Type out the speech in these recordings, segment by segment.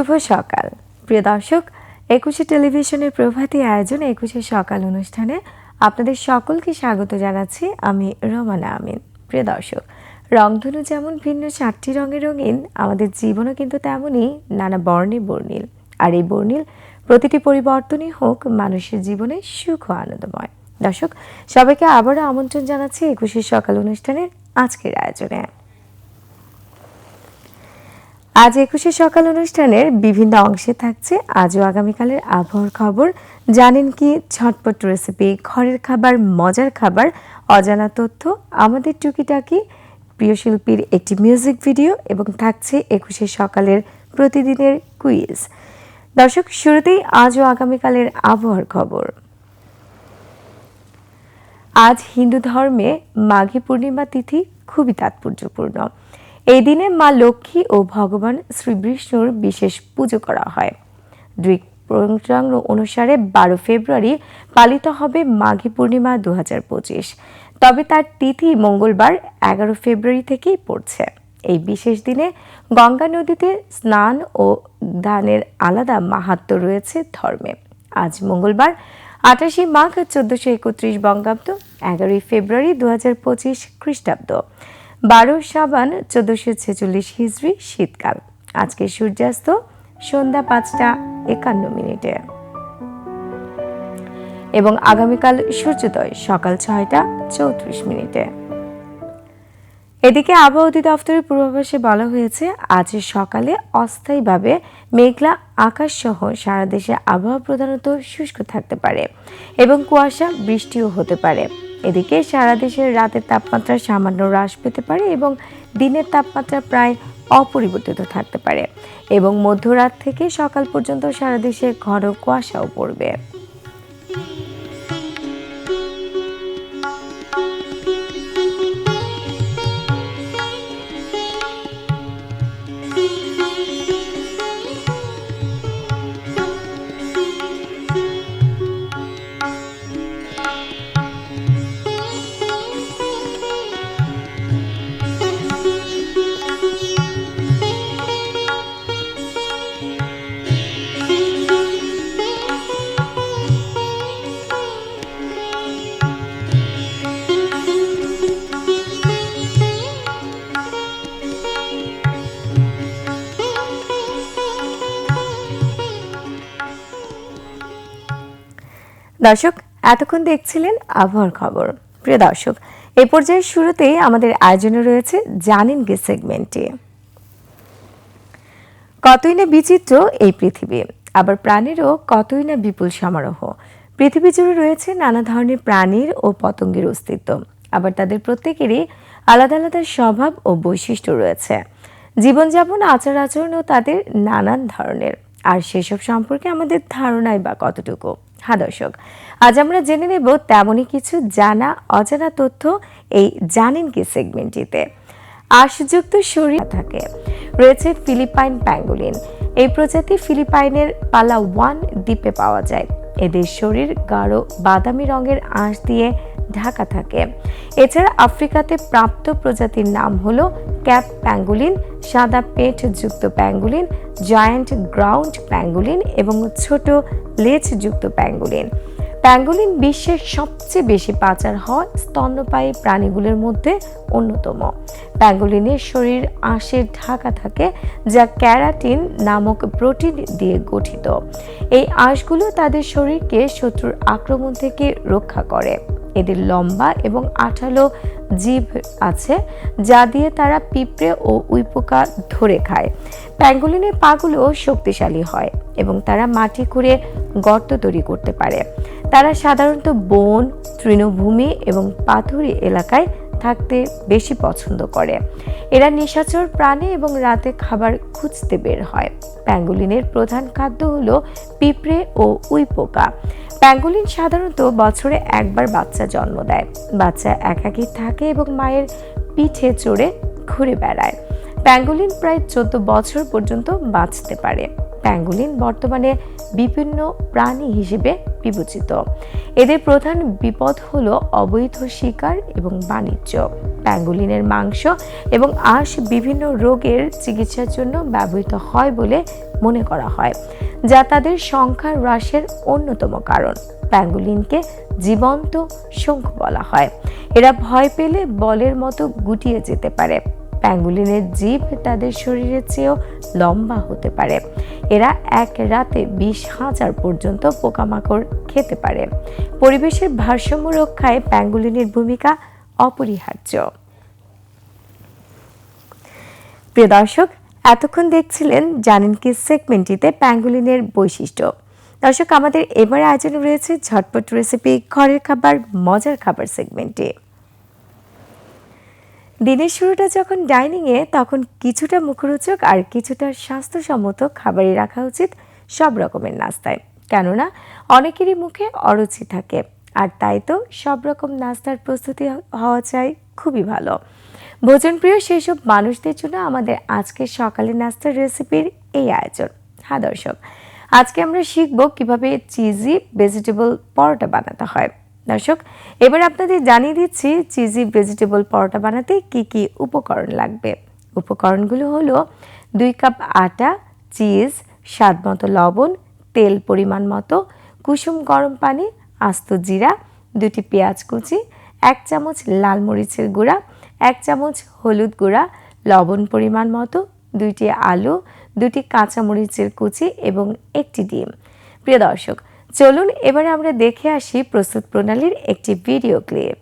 শুভ সকাল। প্রিয় দর্শক, একুশে টেলিভিশনের প্রভাতী আয়োজন একুশে সকাল অনুষ্ঠানে আপনাদের সকলকে স্বাগত জানাচ্ছি আমি রোমানা আমিন। প্রিয় দর্শক, রংধনু যেমন ভিন্ন চারটি রঙে রঙিন, আমাদের জীবনও কিন্তু তেমনই নানা বর্ণে বর্ণিল। আর এই বর্ণিল প্রতিটি পরিবর্তনই হোক মানুষের জীবনে সুখ ও আনন্দময়। দর্শক, সবাইকে আবারও আমন্ত্রণ জানাচ্ছি একুশে সকাল অনুষ্ঠানের আজকের আয়োজনে। আজ একুশে সকাল অনুষ্ঠানের বিভিন্ন অংশে থাকছে আজও আগামীকালের আবহাওয়ার খবর। জানেন কি, ঝটপট রেসিপি ঘরের খাবার, মজার খাবার, অজানা তথ্য, আমাদের টুকিটাকি। প্রিয় শিল্পীর একটি মিউজিক ভিডিও এবং থাকছে একুশে সকালের প্রতিদিনের কুইজ দর্শক, শুরুতেই আজও আগামীকালের আবহাওয়ার খবর। আজ হিন্দু ধর্মে মাঘী পূর্ণিমা তিথি খুবই তাৎপর্যপূর্ণ। এই দিনে মা লক্ষ্মী ও ভগবান শ্রী বিষ্ণুর বিশেষ পুজো করা হয়। দুই পঞ্চাঙ্গ অনুসারে বারো ফেব্রুয়ারি পালিত হবে মাঘী পূর্ণিমা দু হাজার পঁচিশ। তবে তার তিথি মঙ্গলবার এগারো ফেব্রুয়ারি থেকেই পড়ছে। এই বিশেষ দিনে গঙ্গা নদীতে স্নান ও দানের আলাদা মাহাত্ম্য রয়েছে ধর্মে। আজ মঙ্গলবার আঠাশে মাঘ চোদ্দশো একত্রিশ বঙ্গাব্দ, এগারোই ফেব্রুয়ারি দু হাজার পঁচিশ খ্রিস্টাব্দ। বারো সাবান চোদ্দশো ছেচল্লিশ হিজড়ি শীতকাল। আজকে সূর্যাস্ত সন্ধ্যা পাঁচটা একান্ন মিনিটে। এবং আগামীকাল সূর্যোদয় সকাল ছয়টা চৌত্রিশ মিনিটে। এদিকে আবহাওয়া অধিদপ্তরের পূর্বাভাসে বলা হয়েছে, আজ সকালে অস্থায়ীভাবে মেঘলা আকাশ সহ সারা দেশে আবহাওয়া প্রধানত শুষ্ক থাকতে পারে এবং কুয়াশা, বৃষ্টিও হতে পারে। এদিকে সারা দেশের রাতের তাপমাত্রা সামান্য হ্রাস পেতে পারে এবং দিনের তাপমাত্রা প্রায় অপরিবর্তিত থাকতে পারে এবং মধ্যরাত থেকে সকাল পর্যন্ত সারা দেশে ঘন কুয়াশাও পড়বে। দর্শক, এতক্ষণ দেখছিলেন আবহাওয়ার খবর। প্রিয় দর্শক, এ পর্যায়ে শুরুতেই আমাদের আয়োজনে রয়েছে জানেন গে সেগমেন্টে কতই না বিচিত্র এই পৃথিবী, আবার প্রাণীরও কতই না বিপুল সমারোহ। পৃথিবী জুড়ে রয়েছে নানা ধরনের প্রাণীর ও পতঙ্গের অস্তিত্ব, আবার তাদের প্রত্যেকেরই আলাদা আলাদা স্বভাব ও বৈশিষ্ট্য রয়েছে। জীবনযাপন, আচার আচরণও তাদের নানান ধরনের। আর সেসব সম্পর্কে আমাদের ধারণাই বা কতটুকু? হ্যাঁ দর্শক। আজ আমরা জেনে নেব তেমনই কিছু জানা, অজানা তথ্য এই জানেন কি সেগমেন্টটিতে। আশযুক্ত শরীর থাকে। রয়েছে ফিলিপাইন প্যাঙ্গুলিন। এই প্রজাতি ফিলিপাইনের পালা ওয়ান দ্বীপে পাওয়া যায়। এদের শরীর গাঢ় বাদামি রঙের আঁশ দিয়ে ঢাকা থাকে। এছাড়া আফ্রিকাতে প্রাপ্ত প্রজাতির নাম হলো ক্যাপ প্যাঙ্গুলিন, সাদা পেট যুক্ত প্যাঙ্গুলিন, জায়ান্ট গ্রাউন্ড প্যাঙ্গুলিন এবং ছোট লেজযুক্ত প্যাঙ্গুলিন। প্যাঙ্গুলিন বিশ্বের সবচেয়ে বেশি পাচার হওয়া স্তন্যপায়ী প্রাণীগুলোর মধ্যে অন্যতম। প্যাঙ্গুলিনের শরীর আঁশে ঢাকা থাকে, যা ক্যারাটিন নামক প্রোটিন দিয়ে গঠিত। এই আঁশগুলো তাদের শরীরকে শত্রুর আক্রমণ থেকে রক্ষা করে। এদের লম্বা এবং আঠালো জীব আছে, যা দিয়ে তারা পিঁপড়ে ও উইপোকা ধরে খায়। প্যাঙ্গুলিনের পাগুলো শক্তিশালী হয় এবং তারা মাটি খুঁড়ে গর্ত তৈরি করতে পারে। তারা সাধারণত বন, তৃণভূমি এবং পাথুরি এলাকায় থাকতে বেশি পছন্দ করে। এরা নিশাচর প্রাণী এবং রাতে খাবার খুঁজতে বের হয়। প্যাঙ্গুলিনের প্রধান খাদ্য হল পিঁপড়ে ও উইপোকা। প্যাঙ্গুলিন সাধারণত বছরে একবার বাচ্চা জন্ম দেয়। বাচ্চা একাকী থাকে এবং মায়ের পিঠে চড়ে ঘুরে বেড়ায়। প্যাঙ্গুলিন প্রায় চোদ্দ বছর পর্যন্ত বাঁচতে পারে। প্যাঙ্গুলিন বর্তমানে বিভিন্ন প্রাণী হিসেবে বিবেচিত। এদের প্রধান বিপদ হলো অবৈধ শিকার এবং বাণিজ্য। প্যাঙ্গুলিনের মাংস এবং আঁশ বিভিন্ন রোগের চিকিৎসার জন্য ব্যবহৃত হয় বলে মনে করা হয়, যা তাদের সংখ্যা হ্রাসের অন্যতম কারণ। প্যাঙ্গুলিনকে জীবন্ত শঙ্খ বলা হয়। এরা ভয় পেলে বলের মতো গুটিয়ে যেতে পারে। প্যাঙ্গুলিনের জীব তাদের শরীরের চেয়েও লম্বা হতে পারে। এরা এক রাতে বিশ হাজার পর্যন্ত পোকামাকড় খেতে পারে। পরিবেশের ভারসাম্য রক্ষায় প্যাঙ্গুলিনের ভূমিকা অপরিহার্য। প্রিয় দর্শক, এতক্ষণ দেখছিলেন জানেন কি সেগমেন্টটিতে প্যাঙ্গুলিনের বৈশিষ্ট্য। দর্শক, আমাদের এবার আয়োজনে রয়েছে ঝটপট রেসিপি ঘরের খাবার, মজার খাবার সেগমেন্টে দিনের শুরুটা যখন ডাইনিংয়ে, তখন কিছুটা মুখরোচক আর কিছুটা স্বাস্থ্যসম্মত খাবারই রাখা উচিত সব রকমের নাস্তায়। কেননা, অনেকেরই মুখে অরুচি থাকে, আর তাই তো সব রকম নাস্তার প্রস্তুতি হওয়া চাই খুবই ভালো। ভোজনপ্রিয় সেসব মানুষদের জন্য আমাদের আজকের সকালের নাস্তার রেসিপির এই আয়োজন। হ্যাঁ দর্শক, আজকে আমরা শিখব কীভাবে চিজি, ভেজিটেবল, পরোটা বানাতে হয়। দর্শক, এবার আপনাদের জানিয়ে দিচ্ছি চিজি ভেজিটেবল পরোটা বানাতে কি কি উপকরণ লাগবে। উপকরণগুলো হলো দুই কাপ আটা, চিজ, স্বাদ মতো লবণ, তেল পরিমাণ মতো, কুসুম গরম পানি, আস্ত জিরা, দুটি পেঁয়াজ কুচি, এক চামচ লাল মরিচের গুঁড়া, এক চামচ হলুদ গুঁড়া, লবণ পরিমাণ মতো, দুইটি আলু, দুটি কাঁচামরিচের কুচি এবং একটি ডিম। প্রিয় দর্শক চলুন এবার আমরা দেখে আসি প্রস্তুত প্রণালীর একটি ভিডিও ক্লিপ।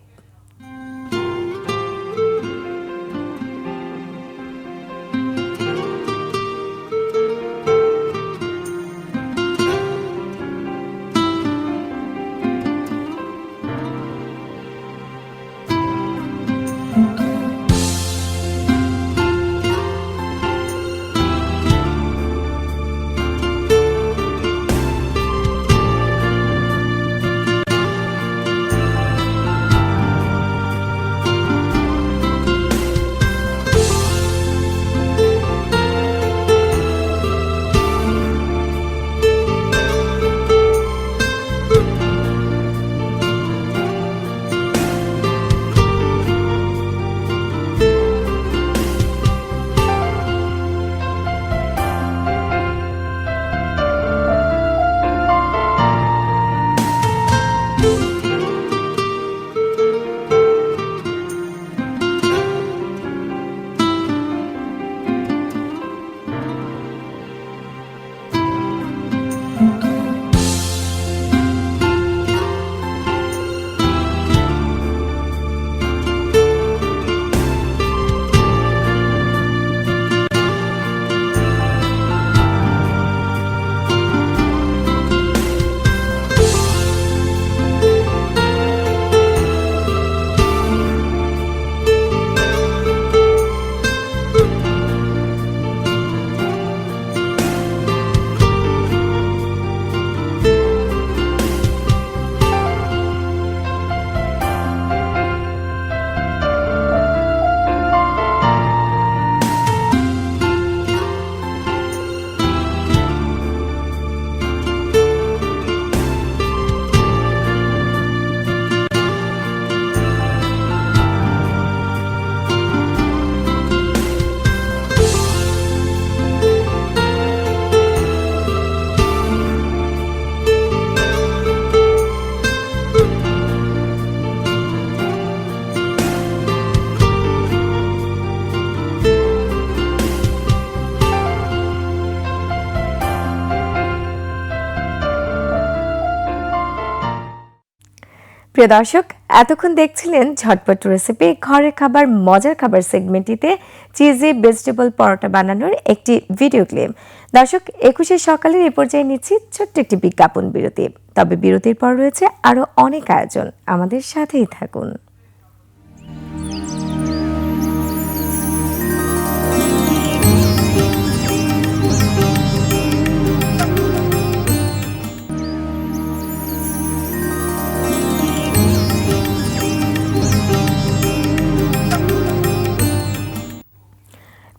প্রিয় দর্শক, এতক্ষণ দেখছিলেন ঝটপট রেসিপি ঘরের খাবার, মজার খাবার সেগমেন্টটিতে চিজি ভেজিটেবল পরোটা বানানোর একটি ভিডিও ক্লিপ দর্শক, একুশে সকালের এ পর্যায়ে নিচ্ছি ছোট্ট একটি বিজ্ঞাপন বিরতি। তবে বিরতির পর রয়েছে আরও অনেক আয়োজন। আমাদের সাথেই থাকুন।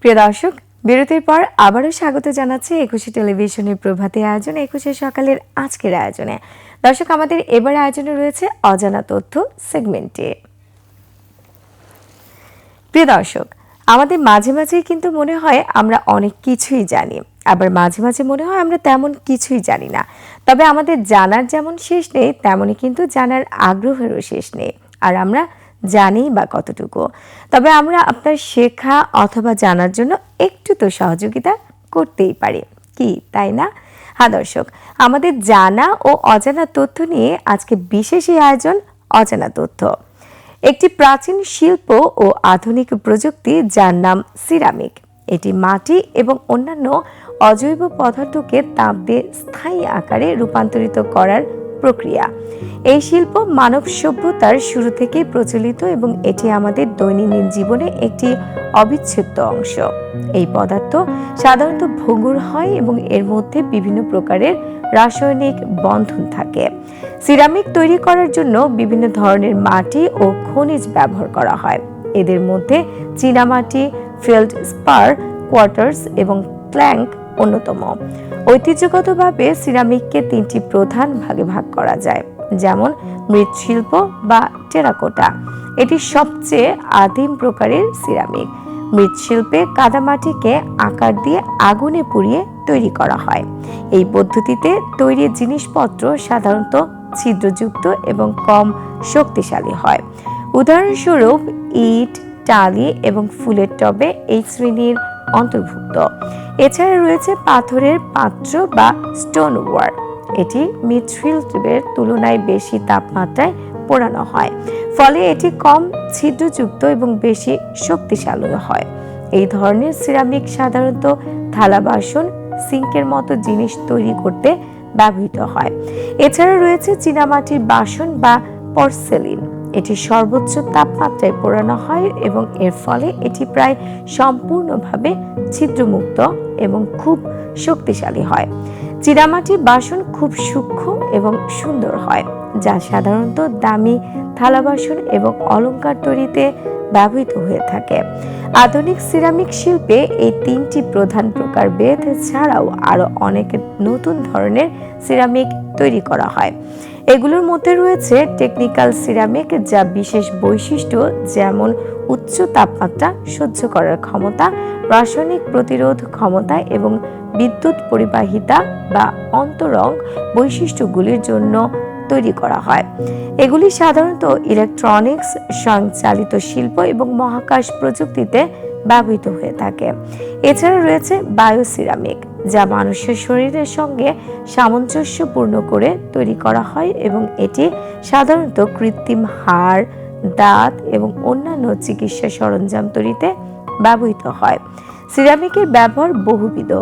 প্রিয় দর্শক, বিরতির পর আবারও স্বাগত জানাচ্ছি একুশে টেলিভিশনের প্রভাতী আয়োজন, একুশে সকালের আজকের আয়োজনে। দর্শক, আমাদের এবার আয়োজনে রয়েছে অজানা তথ্য সেগমেন্টে। প্রিয় দর্শক, আমাদের মাঝে মাঝেই কিন্তু মনে হয় আমরা অনেক কিছুই জানি। আবার মাঝে মাঝে মনে হয় আমরা তেমন কিছুই জানি না। তবে আমাদের জানার যেমন শেষ নেই, তেমনই কিন্তু জানার আগ্রহেরও শেষ নেই। আর আমরা জানি বা কতটুকু। তবে আমরা আপনার শেখা অথবা জানার জন্য একটু তো সহযোগিতা করতেই পারি। কি, তাই না? হ্যাঁ দর্শক, আমাদের জানা ও অজানা তথ্য নিয়ে আজকে বিশেষ এই আয়োজন অজানা তথ্য। একটি প্রাচীন শিল্প ও আধুনিক প্রযুক্তি যার নাম সিরামিক। এটি মাটি এবং অন্যান্য অজৈব পদার্থকে তাপ দিয়ে স্থায়ী আকারে রূপান্তরিত করার প্রক্রিয়া। এই শিল্প মানব সভ্যতার শুরু থেকেই প্রচলিত এবং এটি আমাদের দৈনন্দিন জীবনে একটি অবিচ্ছেদ্য অংশ। এই পদার্থ সাধারণত ভঙ্গুর হয় এবং এর মধ্যে বিভিন্ন প্রকারের রাসায়নিক বন্ধন থাকে। সিরামিক তৈরি করার জন্য বিভিন্ন ধরনের মাটি ও খনিজ ব্যবহার করা হয়। এদের মধ্যে চীনামাটি, ফিল্ড স্পার, কোয়ার্টার্স এবং ক্ল্যাঙ্ক অন্যতম। ঐতিহ্যগতভাবে সিরামিককে তিনটি প্রধান ভাগে ভাগ করা যায়, যেমন মৃৎশিল্প বা টেরাকোটা। এটি সবচেয়ে আদিম প্রকারের সিরামিক। মৃৎশিল্পে কাদামাটিকে আকার দিয়ে আগুনে পুড়িয়ে তৈরি করা হয়। এই পদ্ধতিতে তৈরি জিনিসপত্র সাধারণত ছিদ্রযুক্ত এবং কম শক্তিশালী হয়। উদাহরণস্বরূপ ইট, টালি এবং ফুলের টবে এই শ্রেণির অন্তর্ভুক্ত। এছাড়া রয়েছে পাথরের পাত্র বা স্টোন ওয়ার এটি মৃৎশিল্পের তুলনায় বেশি তাপমাত্রায় পোড়ানো হয়। ফলে এটি কম ছিদ্রযুক্ত এবং বেশি শক্তিশালী হয়। এই ধরনের সিরামিক সাধারণত থালা বাসন, সিঙ্কের মতো জিনিস তৈরি করতে ব্যবহৃত হয়। এছাড়া রয়েছে চীনামাটির বাসন বা পর্সেলিন এটি সর্বোচ্চ তাপমাত্রায় পোড়ানো হয় এবং এর ফলে এটি প্রায় সম্পূর্ণভাবে ছিদ্রমুক্ত এবং খুব শক্তিশালী হয়। চীনামাটির বাসন খুব সূক্ষ্ম এবং সুন্দর হয়, যা সাধারণত দামি থালা বাসন এবং অলংকার তৈরিতে ব্যবহৃত হয়ে থাকে। আধুনিক সিরামিক শিল্পে এই তিনটি প্রধান প্রকার বেদ ছাড়াও আরও অনেক নতুন ধরনের সিরামিক তৈরি করা হয়। এগুলোর মধ্যে রয়েছে টেকনিক্যাল সিরামিক যা বিশেষ বৈশিষ্ট্য, যেমন উচ্চ তাপমাত্রা সহ্য করার ক্ষমতা, রাসায়নিক প্রতিরোধ ক্ষমতা এবং বিদ্যুৎ পরিবাহিতা বা অন্তরং বৈশিষ্ট্যগুলির জন্য তৈরি করা হয়। এগুলি সাধারণত ইলেকট্রনিক্স স্বয়ংচালিত শিল্প এবং মহাকাশ প্রযুক্তিতে ব্যবহৃত হয়ে থাকে। এছাড়া রয়েছে বায়োসিরামিক যা মানুষের শরীরের সঙ্গে সামঞ্জস্যপূর্ণ করে তৈরি করা হয় এবং এটি সাধারণত কৃত্রিম হাড়, দাঁত এবং অন্যান্য চিকিৎসা সরঞ্জাম তৈরিতে ব্যবহৃত হয়। সিরামিকের ব্যবহার বহুবিধ,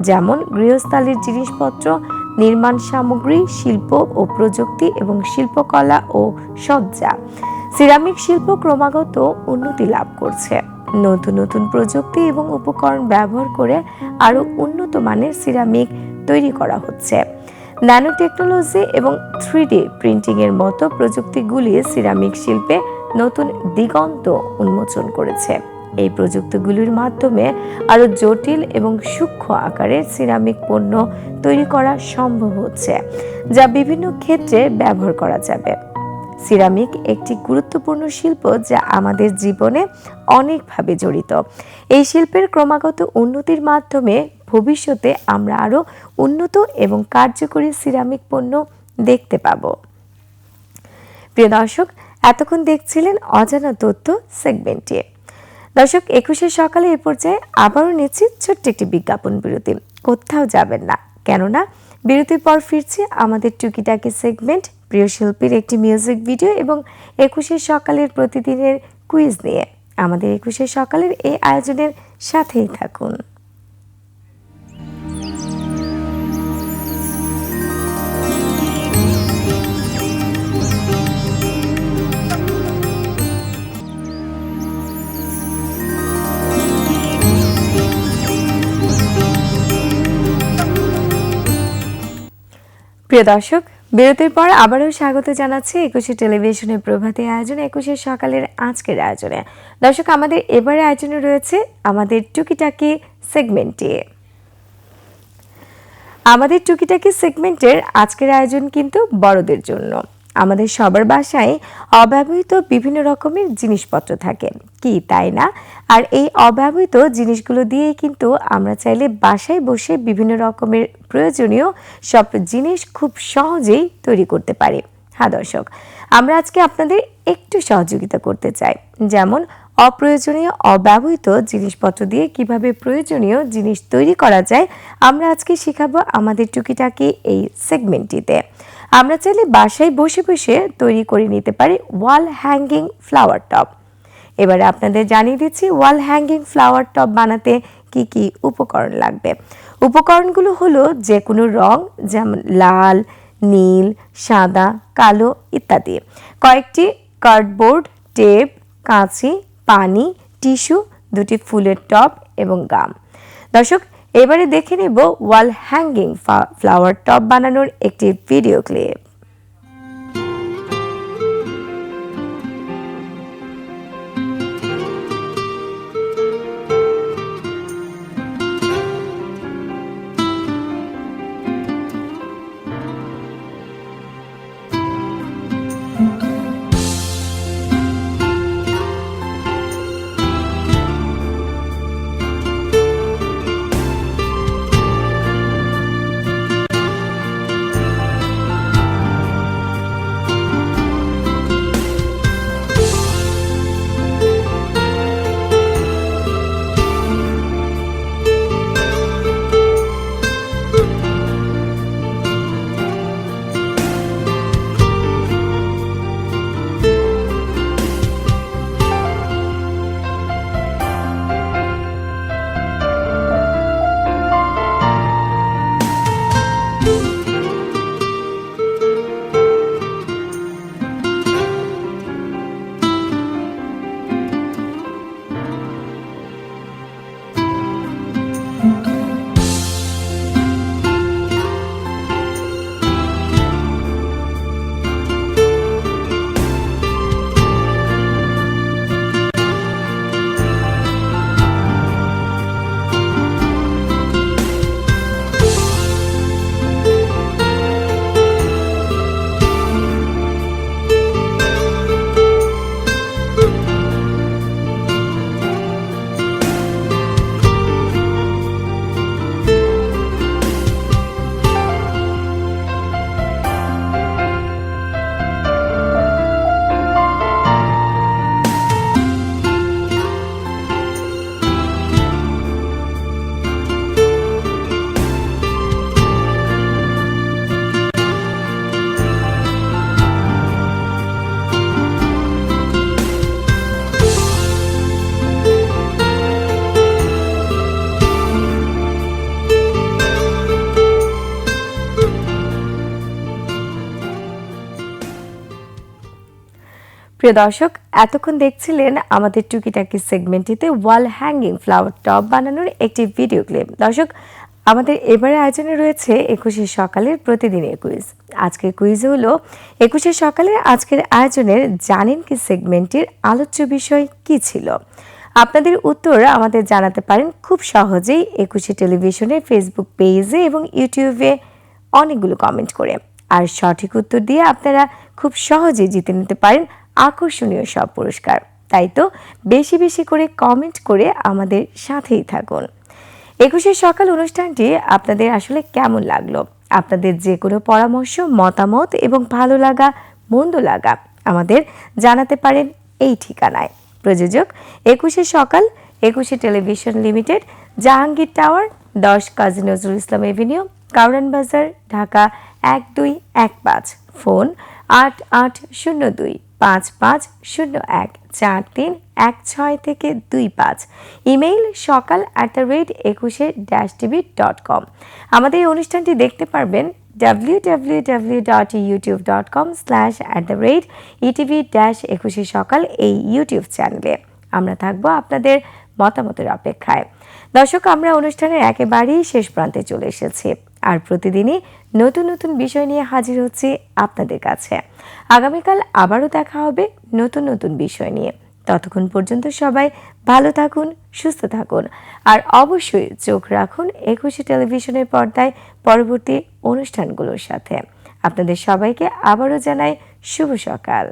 যেমন গৃহস্থালির জিনিসপত্র, নির্মাণ সামগ্রী, শিল্প ও প্রযুক্তি এবং শিল্পকলা ও সজ্জা। সিরামিক শিল্প ক্রমাগত উন্নতি লাভ করছে। নতুন নতুন প্রযুক্তি এবং উপকরণ ব্যবহার করে আরও উন্নত মানের সিরামিক তৈরি করা হচ্ছে। ন্যানো টেকনোলজি এবং থ্রি ডি প্রিন্টিংয়ের মতো প্রযুক্তিগুলি সিরামিক শিল্পে নতুন দিগন্ত উন্মোচন করেছে। এই প্রযুক্তিগুলির মাধ্যমে আরও জটিল এবং সূক্ষ্ম আকারের সিরামিক পণ্য তৈরি করা সম্ভব হচ্ছে, যা বিভিন্ন ক্ষেত্রে ব্যবহার করা যাবে। সিরামিক একটি গুরুত্বপূর্ণ শিল্প যা আমাদের জীবনে অনেকভাবে জড়িত। এই শিল্পের ক্রমাগত উন্নতির মাধ্যমে ভবিষ্যতে আমরা আরও উন্নত এবং কার্যকরী সিরামিক পণ্য দেখতে পাব। প্রিয় দর্শক, এতক্ষণ দেখছিলেন অজানা তথ্য সেগমেন্টে। দর্শক, একুশে সকালে এ পর্যায়ে আবারও নিচ্ছি ছোট্ট একটি বিজ্ঞাপন বিরতি। কোথাও যাবেন না, কেননা বিরতির পর ফিরছে আমাদের টুকিটাকি সেগমেন্ট প্রিয় শিল্পীর একটি মিউজিক ভিডিও এবং একুশে সকালের প্রতিদিনের কুইজ নিয়ে। আমাদের একুশে সকালের এই আয়োজনের সাথেই থাকুন। প্রিয় দর্শক বিরতির পর আবারও স্বাগত জানাচ্ছি একুশে টেলিভিশনের প্রভাতে আয়োজনে একুশে সকালের আজকের আয়োজনে। দর্শক, আমাদের এবারে আয়োজনে রয়েছে আমাদের টুকিটাকি সেগমেন্টে আমাদের টুকিটাকি সেগমেন্টের আজকের আয়োজন কিন্তু বড়দের জন্য। আমাদের সবার বাসায় অব্যবহৃত বিভিন্ন রকমের জিনিসপত্র থাকে। কি, তাই না? আর এই অব্যবহৃত জিনিসগুলো দিয়েই কিন্তু আমরা চাইলে বাসায় বসে বিভিন্ন রকমের প্রয়োজনীয় সব জিনিস খুব সহজেই তৈরি করতে পারি। হ্যাঁ দর্শক, আমরা আজকে আপনাদের একটু সহযোগিতা করতে চাই। যেমন, অপ্রয়োজনীয় অব্যবহৃত জিনিসপত্র দিয়ে কীভাবে প্রয়োজনীয় জিনিস তৈরি করা যায়, আমরা আজকে শেখাবো আমাদের টুকিটাকি এই সেগমেন্টটিতে। আমরা চাইলে বাসায় বসে বসে তৈরি করে নিতে পারি ওয়াল হ্যাঙ্গিং ফ্লাওয়ার টপ এবারে আপনাদের জানিয়ে দিচ্ছি ওয়াল হ্যাঙ্গিং ফ্লাওয়ার টপ বানাতে কি কি উপকরণ লাগবে। উপকরণগুলো হলো যে কোনো রং, যেমন লাল, নীল, সাদা, কালো ইত্যাদি। কয়েকটি কার্ডবোর্ড, টেপ, কাঁচি, পানি, টিস্যু, দুটি ফুলের টব এবং গাম। দর্শক এবারে দেখে নেব ওয়াল হ্যাঙ্গিং ফ্লাওয়ার টপ বানানোর একটি ভিডিও ক্লিপ। প্রিয় দর্শক, এতক্ষণ দেখছিলেন আমাদের টুকিটাকি সেগমেন্টটিতে ওয়াল হ্যাঙ্গিং ফ্লাওয়ার টপ বানানোর একটি ভিডিও ক্লিপ। দর্শক, আমাদের এবারে আয়োজনে রয়েছে একুশে সকালের প্রতিদিনের কুইজ। আজকের কুইজ হলো, একুশে সকালের আজকের আয়োজনের জানেন কি সেগমেন্টের আলোচ্য বিষয় কি ছিল? আপনাদের উত্তর আমাদের জানাতে পারেন খুব সহজেই একুশে টেলিভিশনের ফেসবুক পেজে এবং ইউটিউবে অনেকগুলো কমেন্ট করে। আর সঠিক উত্তর দিয়ে আপনারা খুব সহজেই জিতে নিতে পারেন আকর্ষণীয় সব পুরস্কার। তাই তো বেশি বেশি করে কমেন্ট করে আমাদের সাথেই থাকুন। একুশে সকাল অনুষ্ঠানটি আপনাদের আসলে কেমন লাগল? আপনাদের যে কোনো পরামর্শ, মতামত এবং ভালো লাগা, মন্দ লাগা আমাদের জানাতে পারেন এই ঠিকানায়। প্রযোজক একুশে সকাল, একুশে টেলিভিশন লিমিটেড, জাহাঙ্গীর টাওয়ার, দশ কাজী নজরুল ইসলাম এভিনিউ, কাউরান বাজার, ঢাকা এক দুই এক পাঁচ। ফোন আট আট শূন্য দুই। পাঁচ পাঁচ শূন্য এক চার তিন এক ছয় থেকে দুই পাঁচ। Email Sokal at the rate Ekushey dash TV dot com আমাদের এই অনুষ্ঠানটি দেখতে পারবেন W W W dot YouTube dot com slash at the rate ETV dash Ekushey Sokal এই ইউটিউব চ্যানেলে আমরা থাকব আপনাদের মতামতের অপেক্ষায়। দর্শক, আমরা অনুষ্ঠানের একেবারেই শেষ প্রান্তে চলে এসেছি। আর প্রতিদিনই নতুন নতুন বিষয় নিয়ে হাজির হচ্ছি আপনাদের কাছে। আগামীকাল আবারও দেখা হবে নতুন নতুন বিষয় নিয়ে। ততক্ষণ পর্যন্ত সবাই ভালো থাকুন, সুস্থ থাকুন। আর অবশ্যই চোখ রাখুন একুশে টেলিভিশনের পর্দায় পরবর্তী অনুষ্ঠানগুলোর সাথে। আপনাদের সবাইকে আবারও জানাই শুভ সকাল।